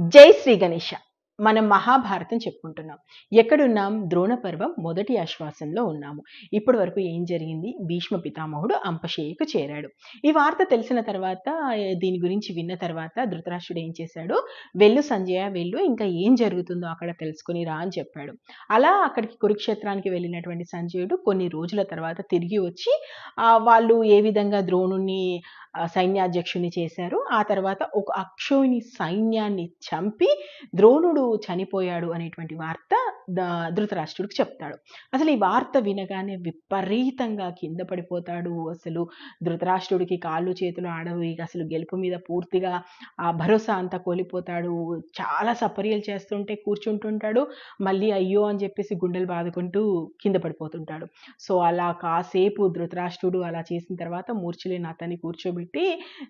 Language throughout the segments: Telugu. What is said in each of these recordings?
జై శ్రీ గణేష. మనం మహాభారతం చెప్పుకుంటున్నాం. ఎక్కడున్నాం? ద్రోణ పర్వం మొదటి ఆశ్వాసంలో ఉన్నాము. ఇప్పటి వరకు ఏం జరిగింది? భీష్మ పితామహుడు అంపశేయకు చేరాడు. ఈ వార్త తెలిసిన తర్వాత దీని గురించి విన్న తర్వాత ధృతరాష్ట్రుడు ఏం చేశాడు? వెళ్ళు సంజయ వెళ్ళు ఇంకా ఏం జరుగుతుందో అక్కడ తెలుసుకుని రా అని చెప్పాడు. అలా అక్కడికి కురుక్షేత్రానికి వెళ్ళినటువంటి సంజయుడు కొన్ని రోజుల తర్వాత తిరిగి వచ్చి వాళ్ళు ఏ విధంగా ద్రోణుని సైన్యాధ్యక్షుని చేశారు. ఆ తర్వాత ఒక అక్షోని సైన్యాన్ని చంపి ద్రోణుడు చనిపోయాడు అనేటువంటి వార్త ధృతరాష్ట్రుడికి చెప్తాడు. అసలు ఈ వార్త వినగానే విపరీతంగా కింద పడిపోతాడు అసలు. ధృతరాష్ట్రుడికి కాళ్ళు చేతులు ఆడవు ఇక అసలు గెలుపు మీద పూర్తిగా ఆ భరోసా అంతా కోల్పోతాడు. చాలా సపర్యలు చేస్తుంటే కూర్చుంటుంటాడు. మళ్ళీ అయ్యో అని చెప్పేసి గుండెలు బాదుకుంటూ కింద పడిపోతుంటాడు. సో అలా కాసేపు ధృతరాష్ట్రుడు అలా చేసిన తర్వాత మూర్చలేని అతన్ని కూర్చోబెట్టి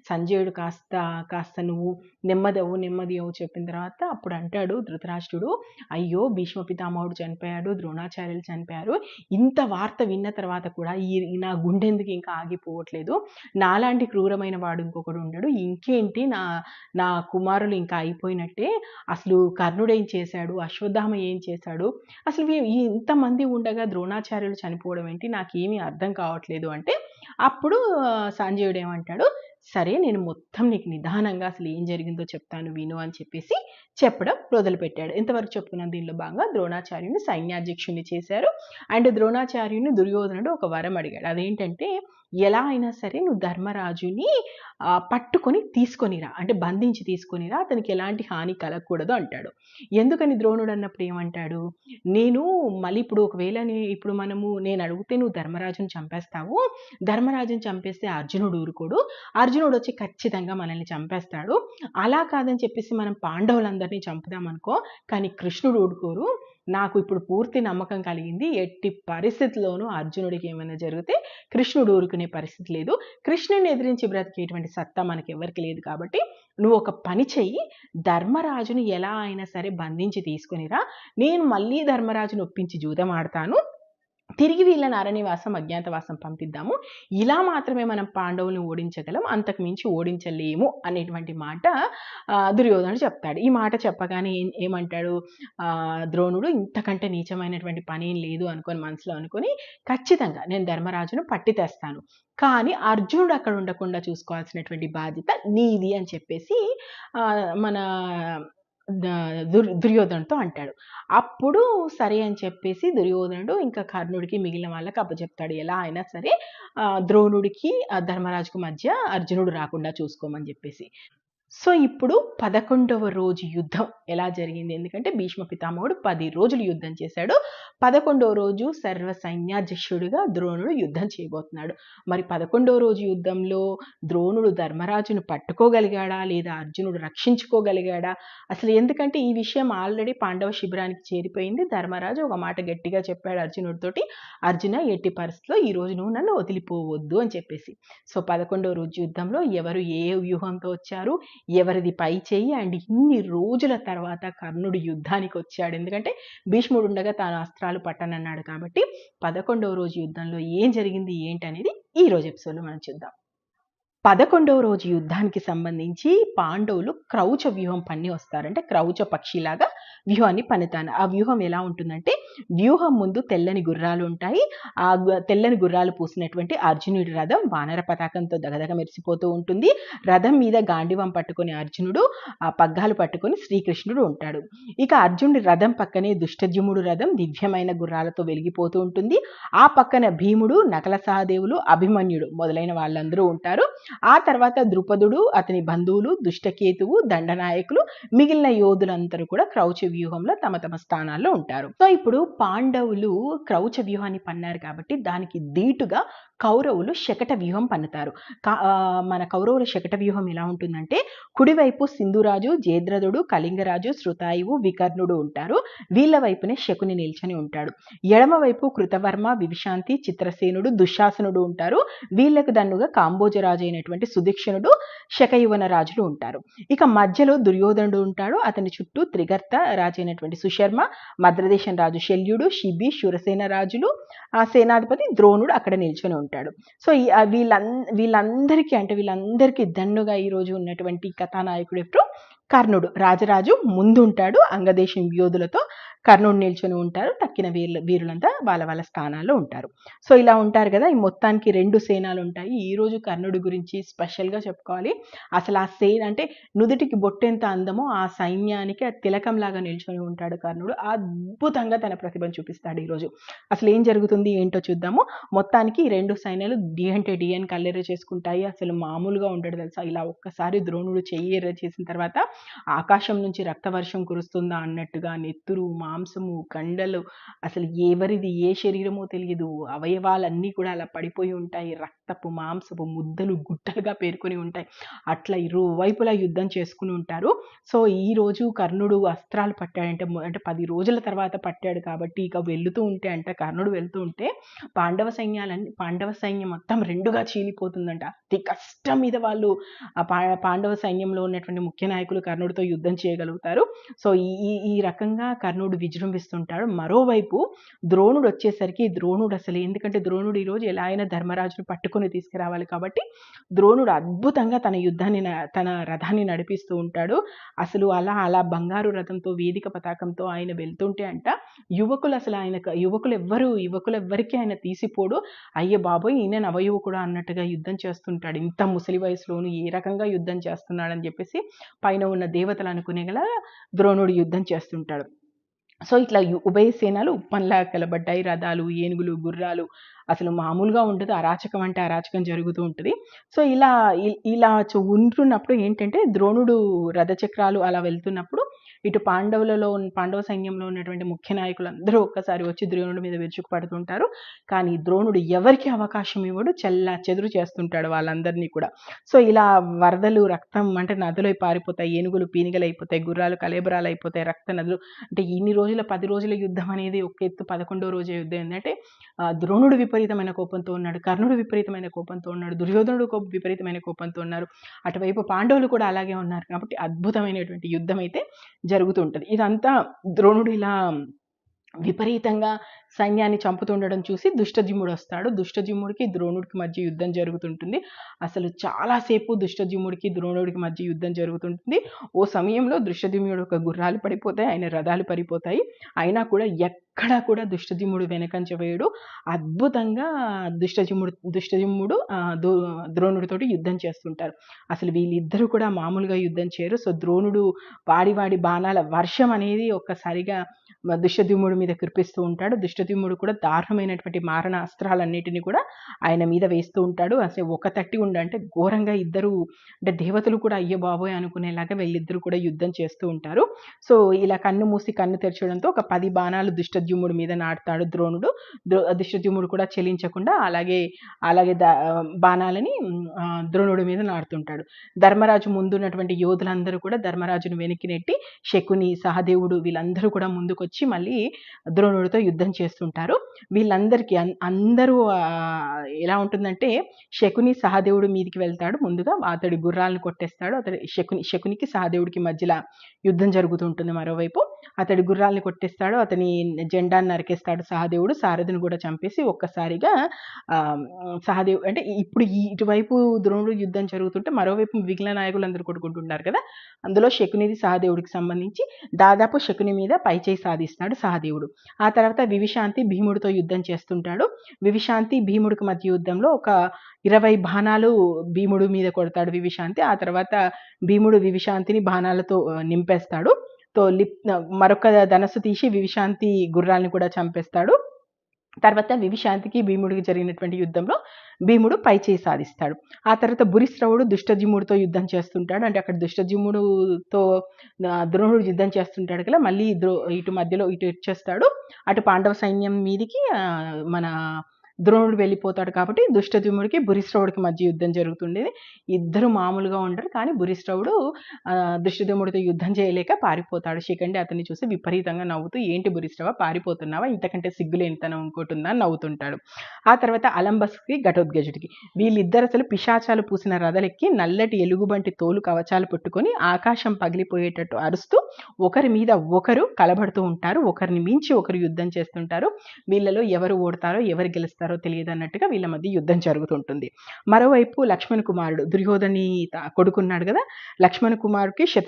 సంజయుడు కాస్త కాస్త నువ్వు నెమ్మదవు నెమ్మది అవు చెప్పిన తర్వాత అప్పుడు అంటాడు ధృతరాష్ట్రుడు అయ్యో భీష్మ పితామహుడు చనిపోయాడు ద్రోణాచార్యులు చనిపోయారు. ఇంత వార్త విన్న తర్వాత కూడా ఈ నా గుండెందుకు ఇంకా ఆగిపోవట్లేదు? నాలాంటి క్రూరమైన వాడు ఇంకొకడు ఉండడు. ఇంకేంటి? నా నా కుమారులు ఇంకా అయిపోయినట్టే. అసలు కర్ణుడు ఏం చేశాడు? అశ్వత్థామ ఏం చేశాడు? అసలు ఇంతమంది ఉండగా ద్రోణాచార్యులు చనిపోవడం ఏంటి? నాకేమీ అర్థం కావట్లేదు అంటే అప్పుడు ఆ, సంజయుడు ఏమంటాడు సరే నేను మొత్తం నీకు నిదానంగా అసలు ఏం జరిగిందో చెప్తాను విను అని చెప్పేసి చెప్పడం మొదలుపెట్టాడు. ఇంతవరకు చెప్పుకున్న దీనిలో భాగంగా ద్రోణాచార్యుని సైన్యాధ్యక్షుని చేశారు. అండ్ ద్రోణాచార్యుని దుర్యోధనుడు ఒక వరం అడిగాడు. అదేంటంటే ఎలా అయినా సరే నువ్వు ధర్మరాజుని పట్టుకొని తీసుకొనిరా. అంటే బంధించి తీసుకొనిరా. అతనికి ఎలాంటి హాని కలగకూడదు అంటాడు. ఎందుకని ద్రోణుడు అన్నప్పుడు ఏమంటాడు? నేను మళ్ళీ ఇప్పుడు ఒకవేళ ఇప్పుడు మనము నేను అడిగితే నువ్వు ధర్మరాజుని చంపేస్తావు. ధర్మరాజుని చంపేస్తే అర్జునుడు ఊరుకోడు. అర్జునుడు వచ్చి ఖచ్చితంగా మనల్ని చంపేస్తాడు. అలా కాదని చెప్పేసి మనం పాండవులందరినీ చంపుదాం అనుకో కానీ కృష్ణుడు ఊరుకోరు. నాకు ఇప్పుడు పూర్తి నమ్మకం కలిగింది. ఎట్టి పరిస్థితిలోనూ అర్జునుడికి ఏమైనా జరిగితే కృష్ణుడు ఊరుకునే పరిస్థితి లేదు. కృష్ణుని ఎదిరించి బ్రతికేటువంటి సత్తా మనకి ఎవరికి లేదు కాబట్టి నువ్వు ఒక పని చెయ్యి. ధర్మరాజును ఎలా అయినా సరే బంధించి తీసుకునిరా. నేను మళ్ళీ ధర్మరాజును ఒప్పించి జూదం ఆడతాను. తిరిగి వీళ్ళని అరణ్యవాసం అజ్ఞాతవాసం పంపిద్దాము. ఇలా మాత్రమే మనం పాండవులను ఓడించగలం అంతకు మించి ఓడించలేము అనేటువంటి మాట దుర్యోధనుడు చెప్తాడు. ఈ మాట చెప్పగానే ఏం ఏమంటాడు? ద్రోణుడు ఇంతకంటే నీచమైనటువంటి పని ఏం లేదు అనుకొని మనసులో అనుకొని ఖచ్చితంగా నేను ధర్మరాజును పట్టి తెస్తాను కానీ అర్జునుడు అక్కడ ఉండకుండా చూసుకోవాల్సినటువంటి బాధ్యత నీది అని చెప్పేసి మన దుర్ దుర్యోధనతో అంటాడు. అప్పుడు సరే అని చెప్పేసి దుర్యోధనుడు ఇంకా కర్ణుడికి మిగిలిన వాళ్ళకి అప్పచెప్తాడు. ఎలా అయినా సరే ద్రోణుడికి ధర్మరాజుకు మధ్య అర్జునుడు రాకుండా చూసుకోమని చెప్పేసి. సో ఇప్పుడు పదకొండవ రోజు యుద్ధం ఎలా జరిగింది? ఎందుకంటే భీష్మ పితామహుడు పది రోజులు యుద్ధం చేశాడు. పదకొండవ రోజు సర్వ సైన్యాధ్యక్షుడిగా ద్రోణుడు యుద్ధం చేయబోతున్నాడు. మరి పదకొండవ రోజు యుద్ధంలో ద్రోణుడు ధర్మరాజును పట్టుకోగలిగాడా? లేదా అర్జునుడు రక్షించుకోగలిగాడా? అసలు ఎందుకంటే ఈ విషయం ఆల్రెడీ పాండవ శిబిరానికి చేరిపోయింది. ధర్మరాజు ఒక మాట గట్టిగా చెప్పాడు అర్జునుడితోటి. అర్జున ఎట్టి పరిస్థితిలో ఈ రోజు నువ్వు నన్ను వదిలిపోవద్దు అని చెప్పేసి. సో పదకొండవ రోజు యుద్ధంలో ఎవరు ఏ వ్యూహంతో వచ్చారు? ఎవరిది పై చేయి అండ్ ఇన్ని రోజుల తర్వాత కర్ణుడు యుద్ధానికి వచ్చాడు. ఎందుకంటే భీష్ముడు ఉండగా తాను అస్త్రాలు పట్టనన్నాడు కాబట్టి పదకొండవ రోజు యుద్ధంలో ఏం జరిగింది ఏంటనేది ఈ రోజు ఎపిసోడ్లో మనం చూద్దాం. పదకొండవ రోజు యుద్ధానికి సంబంధించి పాండవులు క్రౌచ వ్యూహం పన్ని వస్తారంటే క్రౌచ పక్షిలాగా వ్యూహాన్ని పన్నుతాను ఆ వ్యూహం ఎలా ఉంటుందంటే వ్యూహం ముందు తెల్లని గుర్రాలు ఉంటాయి. ఆ తెల్లని గుర్రాలు పూసినటువంటి అర్జునుడి రథం వానర పతాకంతో దగదగ మెరిసిపోతూ ఉంటుంది. రథం మీద గాండివం పట్టుకుని అర్జునుడు ఆ పగ్గాలు పట్టుకుని శ్రీకృష్ణుడు ఉంటాడు. ఇక అర్జునుడి రథం పక్కనే దుష్టజుముడు రథం దివ్యమైన గుర్రాలతో వెలిగిపోతూ ఉంటుంది. ఆ పక్కన భీముడు నకల సహదేవులు అభిమన్యుడు మొదలైన వాళ్ళందరూ ఉంటారు. ఆ తర్వాత ద్రుపదుడు అతని బంధువులు దుష్టకేతువు దండనాయకులు మిగిలిన యోధులందరూ కూడా క్రౌచి వ్యూహంలో తమ తమ స్థానాల్లో ఉంటారు. సో ఇప్పుడు పాండవులు క్రౌచ వ్యూహాన్ని పన్నారు కాబట్టి దానికి దీటుగా కౌరవులు శకట వ్యూహం పన్నుతారు. మన కౌరవుల శకట వ్యూహం ఎలా ఉంటుందంటే కుడివైపు సింధురాజు జేద్రదుడు కళింగరాజు శృతాయువు వికర్ణుడు ఉంటారు. వీళ్ళ వైపునే శకుని నిల్చొని ఉంటాడు. ఎడమవైపు కృతవర్మ వివిశాంతి చిత్రసేనుడు దుశ్శాసనుడు ఉంటారు. వీళ్ళకు దన్నుగా కాంబోజరాజు అయినటువంటి సుదీక్షణుడు శకయువన రాజులు ఉంటారు. ఇక మధ్యలో దుర్యోధనుడు ఉంటాడు. అతని చుట్టూ త్రిగర్త రాజైనటువంటి సుశర్మ మద్రదేశం రాజు శల్యుడు శిబి శురసేన రాజులు ఆ సేనాధిపతి ద్రోణుడు అక్కడ నిల్చొని ఉంటాడు. సో ఈ- వీళ్ళం వీళ్ళందరికీ అంటే వీళ్ళందరికీ దన్నుగా ఈ రోజు ఉన్నటువంటి కథానాయకుడు ఇప్పుడు కర్ణుడు. రాజరాజు ముందుంటాడు అంగదేశం యోధులతో. కర్ణుడు నిల్చొని ఉంటారు. తక్కిన వీరులు వీరులంతా వాళ్ళ వాళ్ళ స్థానాల్లో ఉంటారు. సో ఇలా ఉంటారు కదా! ఈ మొత్తానికి రెండు సేనాలు ఉంటాయి ఈరోజు కర్ణుడి గురించి స్పెషల్గా చెప్పుకోవాలి. అసలు ఆ సేన అంటే నుదుటికి బొట్టెంత అందమో ఆ సైన్యానికి ఆ తిలకంలాగా నిల్చొని ఉంటాడు కర్ణుడు. అద్భుతంగా తన ప్రతిభను చూపిస్తాడు ఈరోజు. అసలు ఏం జరుగుతుంది ఏంటో చూద్దాము. మొత్తానికి ఈ రెండు సైన్యాలు డి అంటే డి అని కల్లెర్ర చేసుకుంటాయి. అసలు మామూలుగా ఉండడు తెలుసా? ఇలా ఒక్కసారి ద్రోణుడు చెయ్యి ఎర్ర చేసిన తర్వాత ఆకాశం నుంచి రక్తవర్షం కురుస్తుందా అన్నట్టుగా నెత్తురు మా మాంసము కండలు అసలు ఎవరిది ఏ శరీరమో తెలియదు. అవయవాలన్నీ కూడా అలా పడిపోయి ఉంటాయి. రక్తపు మాంసపు ముద్దలు గుట్టలుగా పేర్కొని ఉంటాయి. అట్లా ఇరువైపులా యుద్ధం చేసుకుని ఉంటారు. సో ఈ రోజు కర్ణుడు అస్త్రాలు పట్టాడంటే అంటే పది రోజుల తర్వాత పట్టాడు కాబట్టి ఇక వెళ్తూ ఉంటే అంటే కర్ణుడు వెళ్తూ ఉంటే పాండవ సైన్యాలన్నీ పాండవ సైన్యం మొత్తం రెండుగా చీలిపోతుందంట. అతి కష్టం మీద వాళ్ళు ఆ పా పాండవ సైన్యంలో ఉన్నటువంటి ముఖ్య నాయకులు కర్ణుడితో యుద్ధం చేయగలుగుతారు. సో ఈ ఈ- ఈ రకంగా కర్ణుడు విజృంభిస్తుంటాడు. మరోవైపు ద్రోణుడు వచ్చేసరికి ద్రోణుడు అసలు ఎందుకంటే ద్రోణుడు ఈరోజు ఎలా అయినా ధర్మరాజును పట్టుకొని తీసుకురావాలి కాబట్టి ద్రోణుడు అద్భుతంగా తన యుద్ధాన్ని న- తన రథాన్ని నడిపిస్తూ ఉంటాడు. అసలు అలా అలా బంగారు రథంతో వేదిక పతాకంతో ఆయన వెళ్తుంటే అంట యువకులు అసలు ఆయన యువకులు ఎవ్వరు యువకులు ఎవ్వరికీ ఆయన తీసిపోడు. అయ్యే బాబోయ్! ఈయన నవయువకుడు అన్నట్టుగా యుద్ధం చేస్తుంటాడు. ఇంత ముసలి వయసులోను ఏ రకంగా యుద్ధం చేస్తున్నాడని చెప్పేసి పైన ఉన్న దేవతలు అనుకునే గల ద్రోణుడు యుద్ధం చేస్తుంటాడు. సో ఇట్లా ఉభయ సేనలు ఉప్పంలా కలబడ్డాయి. రథాలు ఏనుగులు గుర్రాలు. అసలు మామూలుగా ఉంటుంది. అరాచకం అంటే అరాచకం జరుగుతూ ఉంటుంది. సో ఇలా ఇలా ఉంటున్నప్పుడు ఏంటంటే ద్రోణుడు రథచక్రాలు అలా వెళ్తున్నప్పుడు ఇటు పాండవులలో పాండవ సైన్యంలో ఉన్నటువంటి ముఖ్య నాయకులు అందరూ ఒక్కసారి వచ్చి ద్రోణుడి మీద విరుచుకు పడుతుంటారు. కానీ ద్రోణుడు ఎవరికి అవకాశం ఇవ్వడు? చెల్ల చెదురు చేస్తుంటాడు వాళ్ళందరినీ కూడా. సో ఇలా వరదలు రక్తం అంటే నదులై పారిపోతాయి ఏనుగులు పీనిగలు అయిపోతాయి గుర్రాలు కలేబరాలు అయిపోతాయి రక్త నదులు. అంటే ఇన్ని రోజుల పది రోజుల యుద్ధం అనేది ఒక ఎత్తు పదకొండో రోజు యుద్ధం. ఏంటంటే ద్రోణుడు విపరీతమైన కోపంతో ఉన్నాడు కర్ణుడు విపరీతమైన కోపంతో ఉన్నాడు దుర్యోధనుడు కోప విపరీతమైన కోపంతో ఉన్నారు. అటువైపు పాండవులు కూడా అలాగే ఉన్నారు. కాబట్టి అద్భుతమైనటువంటి యుద్ధం అయితే జరుగుతూ ఉంటుంది. ఇదంతా ద్రోణుడు ఇలా విపరీతంగా సైన్యాన్ని చంపుతుండడం చూసి దుష్టజిమ్ముడు వస్తాడు. దుష్టజిమ్ముడికి ద్రోణుడికి మధ్య యుద్ధం జరుగుతుంటుంది. అసలు చాలాసేపు దుష్టజిమ్ముడికి ద్రోణుడికి మధ్య యుద్ధం జరుగుతుంటుంది. ఓ సమయంలో దుష్టజిమ్ముడు ఒక గుర్రాలు పడిపోతాయి. ఆయన రథాలు పడిపోతాయి. అయినా కూడా ఎక్కడా కూడా దుష్టజిమ్ముడు వెనకంచ వేయడు అద్భుతంగా దుష్టజిమ్ముడు దుష్టజిమ్ముడు దో ద్రోణుడితోటి యుద్ధం చేస్తుంటారు. అసలు వీళ్ళిద్దరూ కూడా మామూలుగా యుద్ధం చేయరు. సో ద్రోణుడు వాడి వాడి బాణాల వర్షం అనేది ఒక్కసారిగా దుష్టద్యుమ్ముడు మీద కురిపిస్తూ ఉంటాడు. దుష్టద్యుమ్ముడు కూడా దారుణమైనటువంటి మారణ అస్త్రాలన్నిటిని కూడా ఆయన మీద వేస్తూ ఉంటాడు. అసలు ఒక తట్టి ఉండంటే ఘోరంగా ఇద్దరు అంటే దేవతలు కూడా అయ్యో బాబోయ్ అనుకునేలాగా వీళ్ళిద్దరూ కూడా యుద్ధం చేస్తూ ఉంటారు. సో ఇలా కన్ను మూసి కన్ను తెరచడంతో ఒక పది బాణాలు దుష్టద్యుమ్ముడు మీద నాటుతాడు ద్రోణుడు. ద్రో కూడా చెలించకుండా అలాగే అలాగే దా బాణాలని ద్రోణుడి మీద నాడుతుంటాడు ధర్మరాజు ముందున్నటువంటి యోధులందరూ కూడా ధర్మరాజును వెనక్కి నెట్టి శకుని సహదేవుడు వీళ్ళందరూ కూడా ముందుకు వచ్చి మళ్ళీ ద్రోణుడితో యుద్ధం చేస్తుంటారు. వీళ్ళందరికీ అందరూ ఎలా ఉంటుందంటే శకుని సహదేవుడు మీదికి వెళ్తాడు. ముందుగా అతడి గుర్రాలను కొట్టేస్తాడు. అతడి శకుని శకునికి సహదేవుడికి మధ్యలో యుద్ధం జరుగుతుంటుంది మరోవైపు. అతడి గుర్రాలను కొట్టేస్తాడు అతని జెండాన్ని నరికేస్తాడు సహదేవుడు. సారథిని కూడా చంపేసి ఒక్కసారిగా సహదేవుడు అంటే ఇప్పుడు ఇటువైపు ద్రోణుడు యుద్ధం జరుగుతుంటే మరోవైపు మిగిలిన నాయకులందరూ కొట్టుకుంటున్నారు కదా. అందులో శకునిది సహదేవుడికి సంబంధించి దాదాపు శకుని మీద పైచేయి సాధిస్తాడు సహదేవుడు. ఆ తర్వాత వివిశాంతి భీముడితో యుద్ధం చేస్తుంటాడు. వివిశాంతి భీముడికి మధ్య యుద్ధంలో ఒక ఇరవై బాణాలు భీముడు మీద కొడతాడు వివిశాంతి. ఆ తర్వాత భీముడు వివిశాంతిని బాణాలతో నింపేస్తాడు. తో లిప్ మరొక ధనస్సు తీసి వివిశాంతి గుర్రాల్ని కూడా చంపేస్తాడు. తర్వాత వివిశాంతికి భీముడికి జరిగినటువంటి యుద్ధంలో భీముడు పై చేయి సాధిస్తాడు. ఆ తర్వాత బురిశ్రవుడు దుష్టజిముడితో యుద్ధం చేస్తుంటాడు. అంటే అక్కడ దుష్టజిముడుతో ద్రోణుడు యుద్ధం చేస్తుంటాడు కదా మళ్ళీ ద్రో ఇటు మధ్యలో ఇటు ఇచ్చేస్తాడు అటు పాండవ సైన్యం మీదికి మన ద్రోణుడు వెళ్ళిపోతాడు కాబట్టి దుష్టద్యుముడికి భురిశ్రవుడికి మధ్య యుద్ధం జరుగుతుండేది. ఇద్దరు మామూలుగా ఉండరు కానీ భురిశ్రవుడు దుష్టద్యుముడితో యుద్ధం చేయలేక పారిపోతాడు. శిఖండి అతన్ని చూసి విపరీతంగా నవ్వుతూ ఏంటి భురిశ్రవ పారిపోతున్నావా? ఇంతకంటే సిగ్గులేనితనం ఇంకోటి ఉందా నవ్వుతుంటాడు. ఆ తర్వాత అలంబస్కి ఘటోద్గజుడికి. వీళ్ళిద్దరు అసలు పిశాచాలు పూసిన రథలెక్కి నల్లటి ఎలుగుబంటి తోలు కవచాలు పెట్టుకొని ఆకాశం పగిలిపోయేటట్టు అరుస్తూ ఒకరి మీద ఒకరు కలబడుతూ ఉంటారు. ఒకరిని మించి ఒకరు యుద్ధం చేస్తుంటారు. వీళ్ళలో ఎవరు ఓడతారో ఎవరు గెలుస్తారో ఉంటారో తెలియదు అన్నట్టుగా వీళ్ళ మధ్య యుద్ధం జరుగుతుంటుంది. మరోవైపు లక్ష్మణ్ కుమారుడు దుర్యోధని కొడుకున్నాడు కదా? లక్ష్మణ్ కుమారుకి శత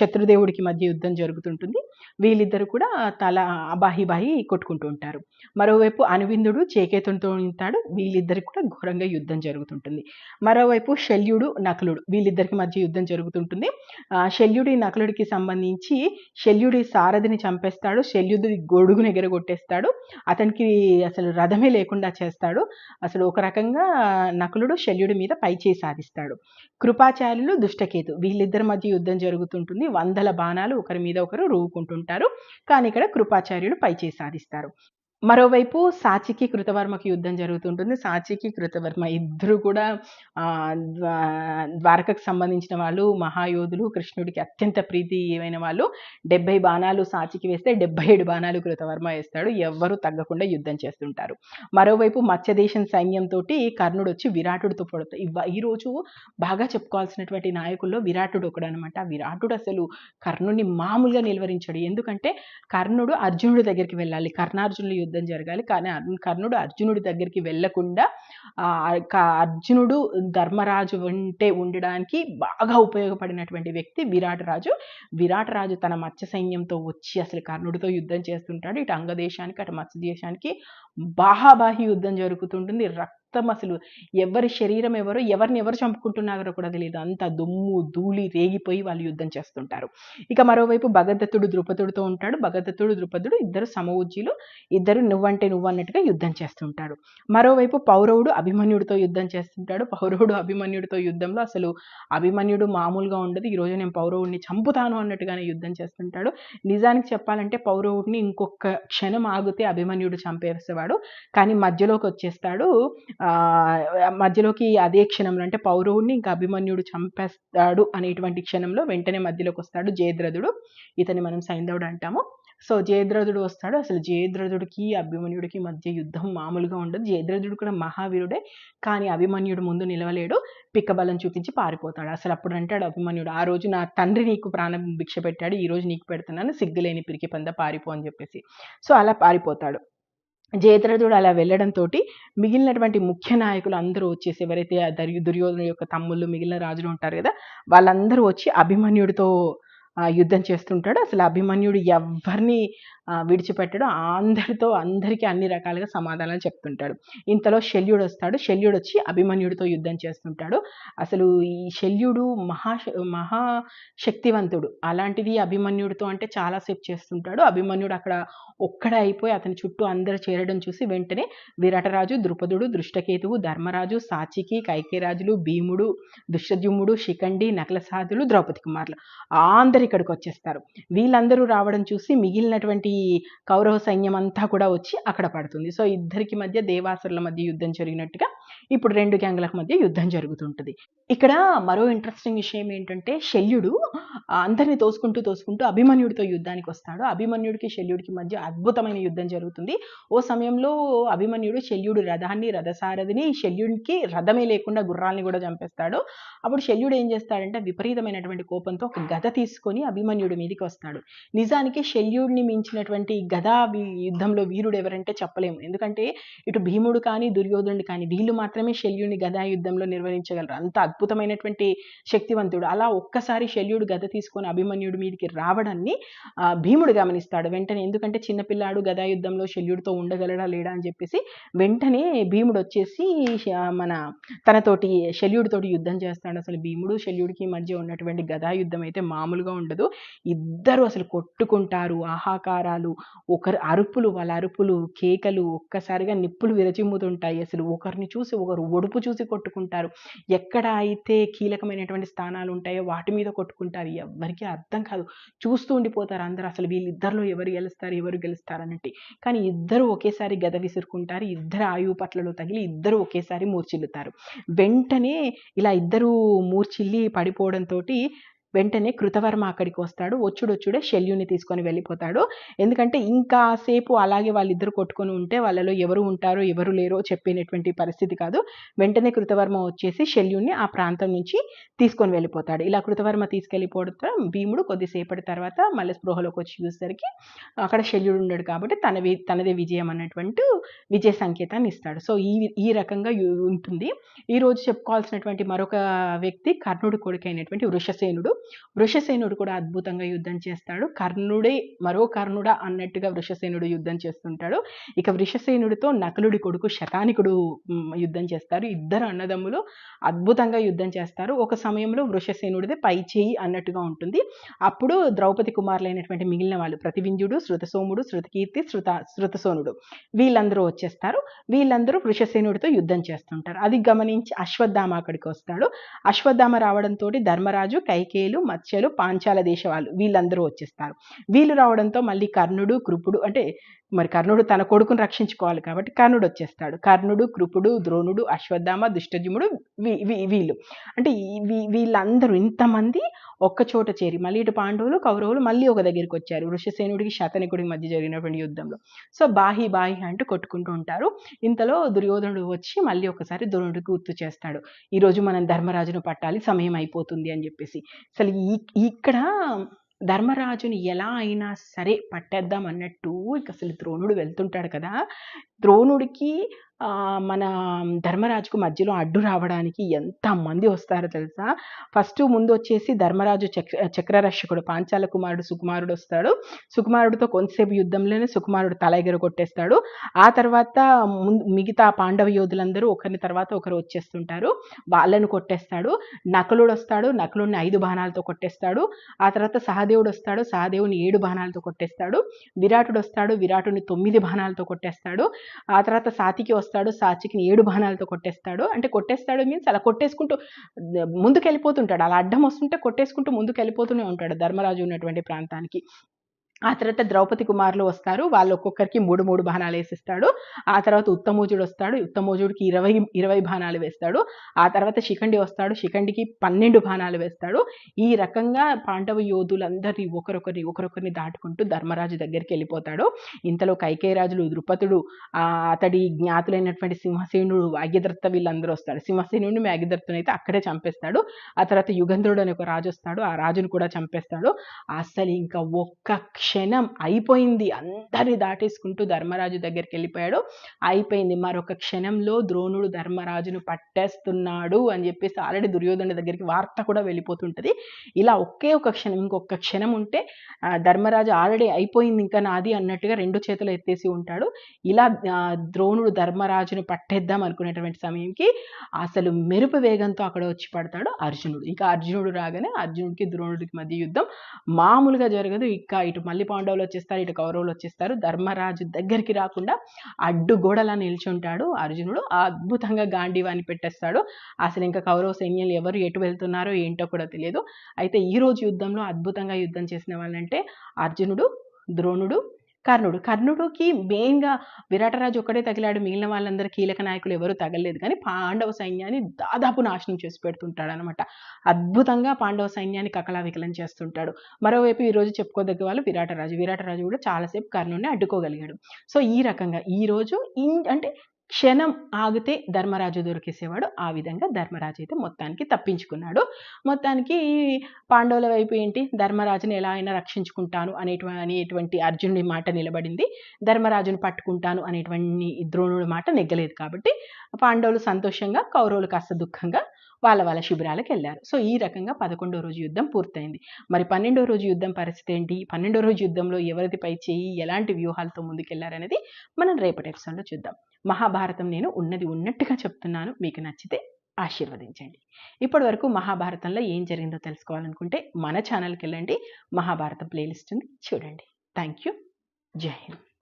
శత్రుదేవుడికి మధ్య యుద్ధం జరుగుతుంటుంది. వీళ్ళిద్దరు కూడా తల బాహి బాహి కొట్టుకుంటూ ఉంటారు. మరోవైపు అనువిందుడు చేకేతునితో ఉంటాడు. వీళ్ళిద్దరికి కూడా ఘోరంగా యుద్ధం జరుగుతుంటుంది. మరోవైపు శల్యుడు నకులుడు వీళ్ళిద్దరికి మధ్య యుద్ధం జరుగుతుంటుంది. ఆ, శల్యుడి నకులుడికి సంబంధించి శల్యుడి సారథిని చంపేస్తాడు. శల్యుడి గొడుగును ఎగరగొట్టేస్తాడు. అతనికి అసలు రథమే లేకుండా చేస్తాడు. అసలు ఒక రకంగా నకులుడు శల్యుడి మీద పైచేయి సాధిస్తాడు. కృపాచార్యులు దుష్టకేతు. వీళ్ళిద్దరి మధ్య యుద్ధం జరుగుతుంటుంది. వందల బాణాలు ఒకరి మీద ఒకరు రూవుకుంటుంటారు కానీ ఇక్కడ కృపాచార్యులు పైచేయి సాధిస్తారు. మరోవైపు సాచికి కృతవర్మకి యుద్ధం జరుగుతుంటుంది. సాచికి కృతవర్మ ఇద్దరు కూడా ద్వారకకు సంబంధించిన వాళ్ళు మహాయోధులు కృష్ణుడికి అత్యంత ప్రీతి ఏమైన వాళ్ళు డెబ్బై బాణాలు సాచికి వేస్తే డెబ్బై ఏడు బాణాలు కృతవర్మ వేస్తాడు. ఎవ్వరు తగ్గకుండా యుద్ధం చేస్తుంటారు. మరోవైపు మత్స్యదేశం సైన్యంతో కర్ణుడు వచ్చి విరాటుడితో పడతాడు ఇవ్వ ఈరోజు బాగా చెప్పుకోవాల్సినటువంటి నాయకుల్లో విరాటుడు ఒకడు అనమాట విరాటుడు అసలు కర్ణుడిని మామూలుగా నిలువరించాడు. ఎందుకంటే కర్ణుడు అర్జునుడి దగ్గరికి వెళ్ళాలి. కర్ణార్జునులు యుద్ధం జరగాలి. కానీ కర్ణుడు అర్జునుడి దగ్గరికి వెళ్ళకుండా అర్జునుడు ధర్మరాజు వెంటే ఉండడానికి బాగా ఉపయోగపడినటువంటి వ్యక్తి విరాట్ రాజు విరాట్ రాజు తన మత్స్య సైన్యంతో వచ్చి అసలు కర్ణుడితో యుద్ధం చేస్తుంటాడు. ఇటు అంగదేశానికి అటు మత్స్య దేశానికి బాహాబాహి యుద్ధం జరుగుతుంటుంది. మొత్తం అసలు ఎవరి శరీరం ఎవరో ఎవరిని ఎవరు చంపుకుంటున్నారో కూడా తెలియదు అంత దుమ్ము ధూళి రేగిపోయి వాళ్ళు యుద్ధం చేస్తుంటారు. ఇక మరోవైపు భగదత్తుడు ద్రుపదుడితో ఉంటాడు. భగదత్తుడు ద్రుపదుడు ఇద్దరు సమవుజ్జీలు ఇద్దరు నువ్వంటే నువ్వు అన్నట్టుగా యుద్ధం చేస్తుంటాడు. మరోవైపు పౌరవుడు అభిమన్యుడితో యుద్ధం చేస్తుంటాడు. పౌరవుడు అభిమన్యుడితో యుద్ధంలో అసలు అభిమన్యుడు మామూలుగా ఉండదు. ఈరోజు నేను పౌరవుడిని చంపుతాను అన్నట్టుగానే యుద్ధం చేస్తుంటాడు. నిజానికి చెప్పాలంటే పౌరవుడిని ఇంకొక క్షణం ఆగితే అభిమన్యుడు చంపేసేవాడు. కానీ మధ్యలోకి వచ్చేస్తాడు. మధ్యలోకి అదే క్షణంలో అంటే పౌరవుడిని ఇంకా అభిమన్యుడు చంపేస్తాడు అనేటువంటి క్షణంలో వెంటనే మధ్యలోకి వస్తాడు జయద్రథుడు. ఇతని మనం సైంధవుడు అంటాము. సో జయద్రథుడు వస్తాడు. అసలు జయద్రథుడికి అభిమన్యుడికి మధ్య యుద్ధం మామూలుగా ఉండదు. జయద్రథుడు కూడా మహావీరుడే. కానీ అభిమన్యుడు ముందు నిలవలేడు. పిక్కబలం చూపించి పారిపోతాడు. అసలు అప్పుడు అంటాడు అభిమన్యుడు ఆ రోజు నా తండ్రి నీకు ప్రాణం భిక్ష పెట్టాడు. ఈ రోజు నీకు పెడుతున్నాను. సిగ్గులేని పిరికి పంద పారిపో అని చెప్పేసి. సో అలా పారిపోతాడు. జయద్రథుడు అలా వెళ్ళడంతో మిగిలినటువంటి ముఖ్య నాయకులు అందరూ వచ్చేసి ఎవరైతే ఆ దర్యు దుర్యోధను యొక్క తమ్ముళ్ళు మిగిలిన రాజులు ఉంటారు కదా వాళ్ళందరూ వచ్చి అభిమన్యుడితో యుద్ధం చేస్తుంటాడు. అసలు అభిమన్యుడు ఎవరిని విడిచిపెట్టాడో విడిచిపెట్టడు. అందరితో అందరికీ అన్ని రకాలుగా సమాధానాలు చెప్తుంటాడు. ఇంతలో శల్యుడు వస్తాడు. శల్యుడు వచ్చి అభిమన్యుడితో యుద్ధం చేస్తుంటాడు. అసలు ఈ శల్యుడు మహా మహా శక్తివంతుడు. అలాంటిది అభిమన్యుడితో అంటే చాలాసేపు చేస్తుంటాడు. అభిమన్యుడు అక్కడ ఒక్కడే అయిపోయి అతని చుట్టూ అందరూ చేరడం చూసి వెంటనే విరాటరాజు ద్రుపదుడు దృష్టకేతువు ధర్మరాజు సాచికి కైకేరాజులు భీముడు దుష్టజుమ్ముడు శిఖండి నకలసాదులు ద్రౌపది కుమారులు అందరు ఇక్కడికి వచ్చేస్తారు. వీళ్ళందరూ రావడం చూసి మిగిలినటువంటి కౌరవ సైన్యం అంతా కూడా వచ్చి అక్కడ పడుతుంది. సో ఇద్దరికి మధ్య దేవాసురుల మధ్య యుద్ధం జరిగినట్టుగా ఇప్పుడు రెండు గ్యాంగులకు మధ్య యుద్ధం జరుగుతుంటుంది. ఇక్కడ మరో ఇంట్రెస్టింగ్ విషయం ఏంటంటే శల్యుడు అందరిని తోసుకుంటూ తోసుకుంటూ అభిమన్యుడితో యుద్ధానికి వస్తాడు. అభిమన్యుడికి శల్యుడికి మధ్య అద్భుతమైన యుద్ధం జరుగుతుంది. ఓ సమయంలో అభిమన్యుడు శల్యుడు రథాన్ని రథసారథిని శల్యుడికి రథమే లేకుండా గుర్రాల్ని కూడా చంపేస్తాడు. అప్పుడు శల్యుడు ఏం చేస్తాడంటే విపరీతమైనటువంటి కోపంతో ఒక గద తీసుకొని అభిమన్యుడి మీదకి వస్తాడు. నిజానికి శల్యుడిని మించినటువంటి గదా యుద్ధంలో వీరుడు ఎవరంటే చెప్పలేము. ఎందుకంటే ఇటు భీముడు కానీ దుర్యోధనుడు కానీ వీళ్ళు మాత్రమే శల్యుడిని గదా యుద్ధంలో నిర్వహించగలరు. అంత అద్భుతమైనటువంటి శక్తివంతుడు. అలా ఒక్కసారి శల్యుడు గద తీసుకొని అభిమన్యుడి మీదకి రావడాన్ని భీముడు గమనిస్తాడు. వెంటనే ఎందుకంటే చిన్నపిల్లాడు గదా యుద్ధంలో శల్యుడితో ఉండగలడా లేడా అని చెప్పేసి వెంటనే భీముడు వచ్చేసి మన తనతోటి శల్యుడితోటి యుద్ధం చేస్తాడు. అసలు భీముడు శల్యుడికి మధ్య ఉన్నటువంటి గదా యుద్ధం అయితే మామూలుగా ఉండదు. ఇద్దరు అసలు కొట్టుకుంటారు. ఆహాకారాలు ఒకరు అరుపులు వాళ్ళ అరుపులు కేకలు ఒక్కసారిగా నిప్పులు విరచిమ్ముతుంటాయి అసలు ఒకరిని చూసి ఒకరు ఒడుపు చూసి కొట్టుకుంటారు. ఎక్కడ అయితే కీలకమైనటువంటి స్థానాలు ఉంటాయో వాటి మీద కొట్టుకుంటారు. ఎవరికి అర్థం కాదు. చూస్తూ ఉండిపోతారు అందరూ అసలు వీళ్ళిద్దరిలో ఎవరు గెలుస్తారు ఎవరు గెలుస్తారు అన్నట్టు. కానీ ఇద్దరు ఒకేసారి గద విసురుకుంటారు ఇద్దరు ఆయువు పట్లలో తగిలి ఇద్దరు ఒకేసారి మూర్చిల్లుతారు. వెంటనే ఇలా ఇద్దరు మూర్చిల్లి పడిపోవడంతో వెంటనే కృతవర్మ అక్కడికి వస్తాడు. వచ్చుడొచ్చుడే శల్యుని తీసుకొని వెళ్ళిపోతాడు. ఎందుకంటే ఇంకా సేపు అలాగే వాళ్ళిద్దరు కొట్టుకొని ఉంటే వాళ్ళలో ఎవరు ఉంటారో ఎవరు లేరో చెప్పినటువంటి పరిస్థితి కాదు. వెంటనే కృతవర్మ వచ్చేసి శల్యుణ్ణి ఆ ప్రాంతం నుంచి తీసుకొని వెళ్ళిపోతాడు. ఇలా కృతవర్మ తీసుకెళ్ళిపోవడం భీముడు కొద్దిసేపటి తర్వాత మళ్ళీ స్పృహలోకి వచ్చి చూసేసరికి అక్కడ శల్యుడు ఉన్నాడు కాబట్టి తన వి- తనదే విజయం అన్నటువంటి విజయ సంకేతాన్ని ఇస్తాడు. సో ఈ ఈ రకంగా ఉంటుంది. ఈరోజు చెప్పుకోవాల్సినటువంటి మరొక వ్యక్తి కర్ణుడు కొడుకైనటువంటి వృషసేనుడు. వృషసేనుడు కూడా అద్భుతంగా యుద్ధం చేస్తాడు. కర్ణుడే మరో కర్ణుడా అన్నట్టుగా వృషసేనుడు యుద్ధం చేస్తుంటాడు. ఇక వృషసేనుడితో నకులుడి కొడుకు శతానికుడు యుద్ధం చేస్తారు. ఇద్దరు అన్నదమ్ములు అద్భుతంగా యుద్ధం చేస్తారు. ఒక సమయంలో వృషసేనుడిదే పై చేయి అన్నట్టుగా ఉంటుంది. అప్పుడు ద్రౌపది కుమారులైనటువంటి మిగిలిన వాళ్ళు ప్రతివింజుడు శృతసోముడు శృతకీర్తి శృత శృతసోనుడు వీళ్ళందరూ వచ్చేస్తారు. వీళ్ళందరూ వృషసేనుడితో యుద్ధం చేస్తుంటారు. అది గమనించి అశ్వత్థామ అక్కడికి వస్తాడు. అశ్వత్థామ రావడంతో ధర్మరాజు కైకేయులు మత్స్యలు పాంచాల దేశ వాళ్ళు వీళ్ళందరూ వచ్చేస్తారు. వీళ్ళు రావడంతో మళ్ళీ కర్ణుడు కృపుడు అంటే మరి కర్ణుడు తన కొడుకును రక్షించుకోవాలి కాబట్టి కర్ణుడు వచ్చేస్తాడు. కర్ణుడు కృపుడు ద్రోణుడు అశ్వత్థామ దుష్టజుముడు వీ- వీ- వీళ్ళు. అంటే వీ- వీళ్ళందరూ ఇంతమంది ఒక్క చోట చేరి మళ్ళీ ఇటు పాండవులు కౌరవులు మళ్ళీ ఒక దగ్గరికి వచ్చారు. వృషసేనుడికి శతనికుడికి మధ్య జరిగినటువంటి యుద్ధంలో. సో బాహి బాహి అంటూ కొట్టుకుంటూ ఉంటారు. ఇంతలో దుర్యోధనుడు వచ్చి మళ్ళీ ఒకసారి ద్రోణుడికి గుర్తు చేస్తాడు. ఈరోజు మనం ధర్మరాజును పట్టాలి సమయం అయిపోతుంది అని చెప్పేసి. అసలు ఈ ఇక్కడ ధర్మరాజుని ఎలా అయినా సరే పట్టేద్దాం అన్నట్టు ఇక అసలు ద్రోణుడు వెళ్తుంటాడు కదా. ద్రోణుడికి మన ధర్మరాజుకు మధ్యలో అడ్డు రావడానికి ఎంతమంది వస్తారో తెలుసా? ఫస్ట్ ముందు వచ్చేసి ధర్మరాజు చక్ర చక్రరక్షకుడు పాంచాల కుమారుడు సుకుమారుడు వస్తాడు. సుకుమారుడితో కొంతసేపు యుద్ధంలోనే సుకుమారుడు తల ఎగర కొట్టేస్తాడు. ఆ తర్వాత ముందు మిగతా పాండవ యోధులందరూ ఒకరిని తర్వాత ఒకరు వచ్చేస్తుంటారు. వాళ్ళను కొట్టేస్తాడు. నకులుడు వస్తాడు. నకులుడిని ఐదు బాణాలతో కొట్టేస్తాడు. ఆ తర్వాత సహదేవుడు వస్తాడు. సహదేవుని ఏడు బాణాలతో కొట్టేస్తాడు. విరాటుడు వస్తాడు. విరాటుని తొమ్మిది బాణాలతో కొట్టేస్తాడు. ఆ తర్వాత సాతికి వస్తాడు. సాచికిని ఏడు బాణాలతో కొట్టేస్తాడు అంటే కొట్టేస్తాడు మీన్స్ అలా కొట్టేసుకుంటూ ముందుకు వెళ్ళిపోతుంటాడు అలా అడ్డం వస్తుంటే కొట్టేసుకుంటూ ముందుకు వెళ్ళిపోతూనే ఉంటాడు ధర్మరాజు ఉన్నటువంటి ప్రాంతానికి. ఆ తర్వాత ద్రౌపది కుమారులు వస్తారు. వాళ్ళు ఒక్కొక్కరికి మూడు మూడు బాణాలు వేసిస్తాడు. ఆ తర్వాత ఉత్తమోజుడు వస్తాడు. ఉత్తమోజుడికి ఇరవై ఇరవై బాణాలు వేస్తాడు. ఆ తర్వాత శిఖండి వస్తాడు. శిఖండికి పన్నెండు బాణాలు వేస్తాడు. ఈ రకంగా పాండవ యోధులందరినీ ఒకరొకరిని ఒకరొకరిని దాటుకుంటూ ధర్మరాజు దగ్గరికి వెళ్ళిపోతాడు. ఇంతలో కైకేయరాజులు ద్రుపదుడు ఆ అతడి జ్ఞాతులైనటువంటి సింహసేనుడు అగ్యదత్త వీళ్ళందరూ వస్తాడు సింహసేనుడిని అగ్యదత్తుని అయితే అక్కడే చంపేస్తాడు. ఆ తర్వాత యుగంధ్రుడు అనే ఒక రాజు వస్తాడు. ఆ రాజును కూడా చంపేస్తాడు. అసలు ఇంకా ఒక్క క్షణం అయిపోయింది. అందరిని దాటేసుకుంటూ ధర్మరాజు దగ్గరికి వెళ్ళిపోయాడు. అయిపోయింది. మరొక క్షణంలో ద్రోణుడు ధర్మరాజును పట్టేస్తున్నాడు అని చెప్పేసి ఆల్రెడీ దుర్యోధన దగ్గరికి వార్త కూడా వెళ్ళిపోతుంటది. ఇలా ఒకే ఒక క్షణం ఇంకొక క్షణం ఉంటే ధర్మరాజు ఆల్రెడీ అయిపోయింది ఇంకా నాది అన్నట్టుగా రెండు చేతులు ఎత్తేసి ఉంటాడు. ఇలా ద్రోణుడు ధర్మరాజును పట్టేద్దాం అనుకునేటువంటి సమయంకి అసలు మెరుపు వేగంతో అక్కడ వచ్చి పడతాడు అర్జునుడు. ఇంకా అర్జునుడు రాగానే అర్జునుడికి ద్రోణుడికి మధ్య యుద్ధం మామూలుగా జరగదు. ఇక ఇటు మళ్ళీ పాండవులు వచ్చేస్తారు ఇటు కౌరవులు వచ్చేస్తారు. ధర్మరాజు దగ్గరికి రాకుండా అడ్డు గోడలా నిల్చుంటాడు అర్జునుడు. అద్భుతంగా గాంధీవాన్ని పెట్టేస్తాడు. అసలు ఇంకా కౌరవ సైన్యాలు ఎవరు ఎటు వెళ్తున్నారో ఏంటో కూడా తెలియదు. అయితే ఈ రోజు యుద్ధంలో అద్భుతంగా యుద్ధం చేసిన వాళ్ళంటే అర్జునుడు ద్రోణుడు కర్ణుడు. కర్ణుడికి మెయిన్గా విరాటరాజు ఒక్కడే తగిలాడు. మిగిలిన వాళ్ళందరూ కీలక నాయకులు ఎవరు తగలేదు. కానీ పాండవ సైన్యాన్ని దాదాపు నాశనం చేసి పెడుతుంటాడు అనమాట అద్భుతంగా పాండవ సైన్యాన్ని కకలావికలం చేస్తుంటాడు. మరోవైపు ఈరోజు చెప్పుకోదగ్గ వాళ్ళు విరాటరాజు. విరాటరాజు కూడా చాలాసేపు కర్ణుడిని అడ్డుకోగలిగాడు. సో ఈ రకంగా ఈ రోజు ఇన్ అంటే క్షణం ఆగితే ధర్మరాజు దొరికేసేవాడు. ఆ విధంగా ధర్మరాజు అయితే మొత్తానికి తప్పించుకున్నాడు. మొత్తానికి పాండవుల వైపు ఏంటి? ధర్మరాజుని ఎలా అయినా రక్షించుకుంటాను అనేటువంటి అనేటువంటి అర్జునుడి మాట నిలబడింది. ధర్మరాజును పట్టుకుంటాను అనేటువంటి ద్రోణుడి మాట నెగ్గలేదు కాబట్టి పాండవులు సంతోషంగా కౌరవులు కాస్త దుఃఖంగా వాళ్ళ వాళ్ళ శిబిరాలకు వెళ్ళారు. సో ఈ రకంగా పదకొండో రోజు యుద్ధం పూర్తయింది. మరి పన్నెండో రోజు యుద్ధం పరిస్థితి ఏంటి? పన్నెండో రోజు యుద్ధంలో ఎవరిది పై చేయి? ఎలాంటి వ్యూహాలతో ముందుకెళ్ళారనేది మనం రేపటి ఎపిసోడ్లో చూద్దాం. మహాభారతం నేను ఉన్నది ఉన్నట్టుగా చెప్తున్నాను. మీకు నచ్చితే ఆశీర్వదించండి. ఇప్పటి వరకు మహాభారతంలో ఏం జరిగిందో తెలుసుకోవాలనుకుంటే మన ఛానల్కి వెళ్ళండి. మహాభారతం ప్లేలిస్ట్ ఉంది. చూడండి. థ్యాంక్ యూ జై హింద్.